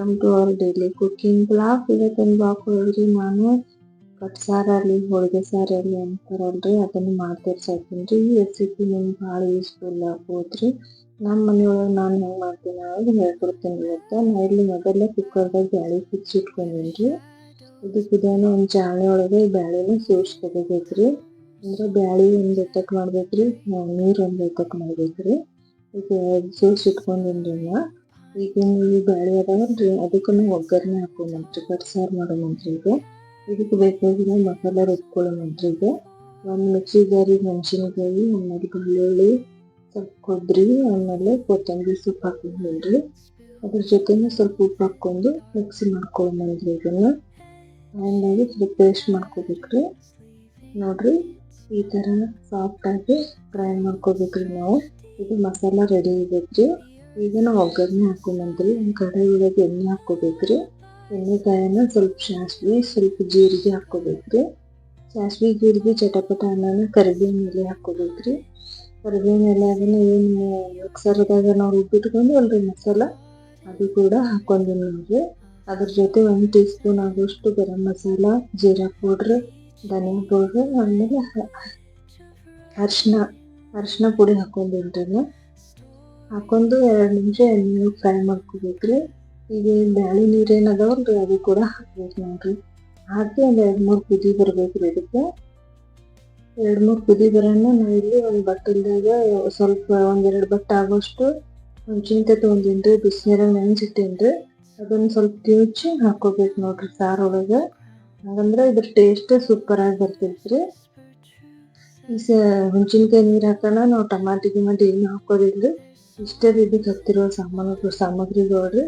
Welcome to our daily cooking blog ಇವತ್ತೊಂದು blog ಒಳಗ್ರಿ ನಾನು ಕಟ್ ಸಾರಲ್ಲಿ ಹೋಳಿಗೆ ಸಾರಲ್ಲಿ ಅಂತಾರಲ್ರಿ ಅದನ್ನ ಮಾಡಿ ರೀ. ಈ ರೆಸಿಪಿ ನಿಮ್ಗೆ ಭಾಳ ಯೂಸ್ಫುಲ್ ಆಗ್ಬೋದ್ರಿ. ನಮ್ಮ ಮನೆಯೊಳಗೆ ನಾನು ಹೆಂಗೆ ಮಾಡ್ತೀನಿ ಅನ್ನೋದು ಹೇಳ್ಕೊಡ್ತೀನಿ ಇವತ್ತು. ನಾ ಇಲ್ಲಿ ಮೊದಲೇ ಕುಕ್ಕರ್ದಾಗ ಬ್ಯಾಳೆ ಕುಚ್ಚಿಟ್ಕೊಂಡೀನಿ ಇದು ಕುದಿಯೋಣ ಒಂದು ಚಾವಣಿ ಒಳಗೆ ಬ್ಯಾಳೆನ ಸೋಸ್ಕೋಬೇಕ್ರಿ ಅಂದ್ರೆ ಬ್ಯಾಳಿ ಒಂದು ಎತ್ತಕ್ ಮಾಡ್ಬೇಕ್ರಿ ನೀರು ಒಂದು ಎತ್ತಕ್ ಮಾಡ್ಬೇಕ್ರಿ ಈಗ ಸೋಸಿ ಇಟ್ಕೊಂಡೀನಿ ಈಗ ಈ ಬ್ಯಾಳೆ ಅದಾವಲ್ರಿ ಅದಕ್ಕೆ ನಾವು ಒಗ್ಗರಣೆ ಹಾಕೋಣಂತ್ರಿ ಕಟ್ ಸಾರು ಮಾಡೋಣಂತ್ರಿ ಈಗ ಇದಕ್ಕೆ ಬೇಕಾಗಿರೋ ಮಸಾಲೆ ರುಬ್ಕೊಳ್ಳೋಣಂತ್ರಿ ಈಗ ಒಂದು ಮಿಕ್ಸಿ ಜಾರಿಗೆ ಮೆಣಸಿನಕಾಯಿ ಆಮೇಲೆ ಬೆಳ್ಳುಳ್ಳಿ, ಸ್ವಲ್ಪ ಕೊಬ್ಬರಿ, ಆಮೇಲೆ ಕೊತ್ತಂಬರಿ ಸೊಪ್ಪು ಹಾಕೊಂಡ್ರಿ ಅದ್ರ ಜೊತೆನೆ ಸ್ವಲ್ಪ ಉಪ್ಪು ಹಾಕ್ಕೊಂಡು ಮಿಕ್ಸಿ ಮಾಡ್ಕೊಳ್ಳೋಣಂತ್ರಿ ಇದನ್ನು. ಆಮೇಲೆ ಸ್ವಲ್ಪ ಪೇಸ್ಟ್ ಮಾಡ್ಕೋಬೇಕ್ರಿ. ನೋಡ್ರಿ, ಈ ಥರ ಸಾಫ್ಟಾಗಿ ಫ್ರೈ ಮಾಡ್ಕೋಬೇಕ್ರಿ ನಾವು. ಇದು ಮಸಾಲ ರೆಡಿ ಆಗೈತ್ರಿ ಈಗ ನಾವು ಒಗ್ಗರಣೆ ಹಾಕೊಂಬಂದ್ರಿ ಒಂದು ಕಡಾಯಿ ಒಳಗೆ ಎಣ್ಣೆ ಹಾಕ್ಕೋಬೇಕ್ರಿ. ಎಣ್ಣೆ ಕಾಯನ್ನ ಸ್ವಲ್ಪ ಸಾಸ್ವಿ ಸ್ವಲ್ಪ ಜೀರಿಗೆ ಹಾಕ್ಕೋಬೇಕ್ರಿ. ಸಾಸಿವೆ ಜೀರಿಗೆ, ಚಟಪಟ ಅನ್ನನ ಕರಿಬೇವಿನ ಎಲೆ ಹಾಕ್ಕೋಬೇಕ್ರಿ. ಕರಿಬೇವಿನ ಎಲೆ ಅದನ್ನ ಏನು ಮಿಕ್ಸರ್ದಾಗ ನಾವು ರುಬ್ಬಿಟ್ಕೊಂಡು ಅಲ್ರಿ ಮಸಾಲ? ಅದು ಕೂಡ ಹಾಕೊಂಡಿನಿ ನೋಡ್ರಿ ಅದ್ರ ಜೊತೆ ಒಂದು ಟೀ ಸ್ಪೂನ್ ಆಗೋಷ್ಟು ಗರಂ ಮಸಾಲ, ಜೀರಾ ಪೌಡ್ರ್, ಧನಿಯಾ ಪೌಡ್ರ್ ಆಮೇಲೆ ಅರಿಶಿನ ಅರಿಶಿನ ಪುಡಿ ಹಾಕೊಂಡಿನ್ರಿ ಹಾಕೊಂಡು ಎರಡು ನಿಮಿಷ ಎಣ್ಣೆ ಫ್ರೈ ಮಾಡ್ಕೋಬೇಕ್ರಿ. ಈಗ ಬ್ಯಾಳಿ ನೀರು ಏನದಾವಲ್ರಿ ಅದು ಕೂಡ ಹಾಕ್ಬೇಕು ನೋಡ್ರಿ. ಹಾಕಿ ಒಂದು ಎರಡು ಮೂರು ಕುದಿ ಬರ್ಬೇಕ್ರಿ ಅದಕ್ಕೆ ಎರಡು ಮೂರು ಕುದಿ ಬರೋಣ, ನಾವು ಇಲ್ಲಿ ಒಂದು ಬಟ್ಟಲ್ದಾಗ ಸ್ವಲ್ಪ ಒಂದೆರಡು ಬಟ್ಟೆ ಆಗೋಷ್ಟು ಮೆಣಸಿನ್ಕಾಯಿ ತೊಗೊಂಡಿನ್ರಿ ಬಿಸಿನೀರಾಗ ನೆನೆಸಿಟ್ಟೇನ್ರಿ. ಅದನ್ನು ಸ್ವಲ್ಪ ತಿಳಿಚಿ ಹಾಕೋಬೇಕು ನೋಡ್ರಿ ಸಾರೊಳಗೆ ಹಾಗಂದ್ರೆ ಇದ್ರ ಟೇಸ್ಟ್ ಸೂಪರ್ ಆಗಿ ರೀ ಈ ಸ ಹುಣ್ಸಿನ್ಕಾಯಿ ನೀರು ಹಾಕೋಣ ನಾವು ಟಮಾಟಿ, ಗಿಮಾಟಿ ಏನು ಹಾಕೋದಿಲ್ರಿ. ಇಷ್ಟೇ ಇದಕ್ಕೆ ಹತ್ತಿರೋ ಸಾಮಾನು ಸಾಮಗ್ರಿಗಳ್ರಿ.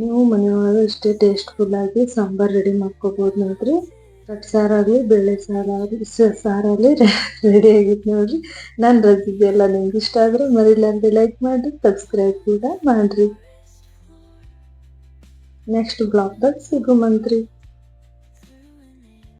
ನೀವು ಮನೆಯೊಳಗೆ ಇಷ್ಟೇ ಟೇಸ್ಟ್ಫುಲ್ ಆಗಿ ಸಾಂಬಾರ್ ರೆಡಿ ಮಾಡ್ಕೋಬೋದು ನೋಡ್ರಿ. ಕಟ್ ಸಾರಾಗಲಿ ಬೇಳೆ ಸಾರಾಗಲಿ ಸಾರಾಗಲಿ ರೆಡಿ ಆಗಿತ್ತು ನೋಡ್ರಿ. ನನ್ನ ರೆಸಿಪಿ ಎಲ್ಲ ನಿಮ್ಗೆ ಇಷ್ಟ ಆದ್ರೆ ಮರಿಲಾರ್ದೆ ಲೈಕ್ ಮಾಡಿರಿ ಸಬ್ಸ್ಕ್ರೈಬ್ ಕೂಡ ಮಾಡಿರಿ. ನೆಕ್ಸ್ಟ್ ಬ್ಲಾಗ್ದಾಗ ಸಿಗುಮಂತ್ರಿ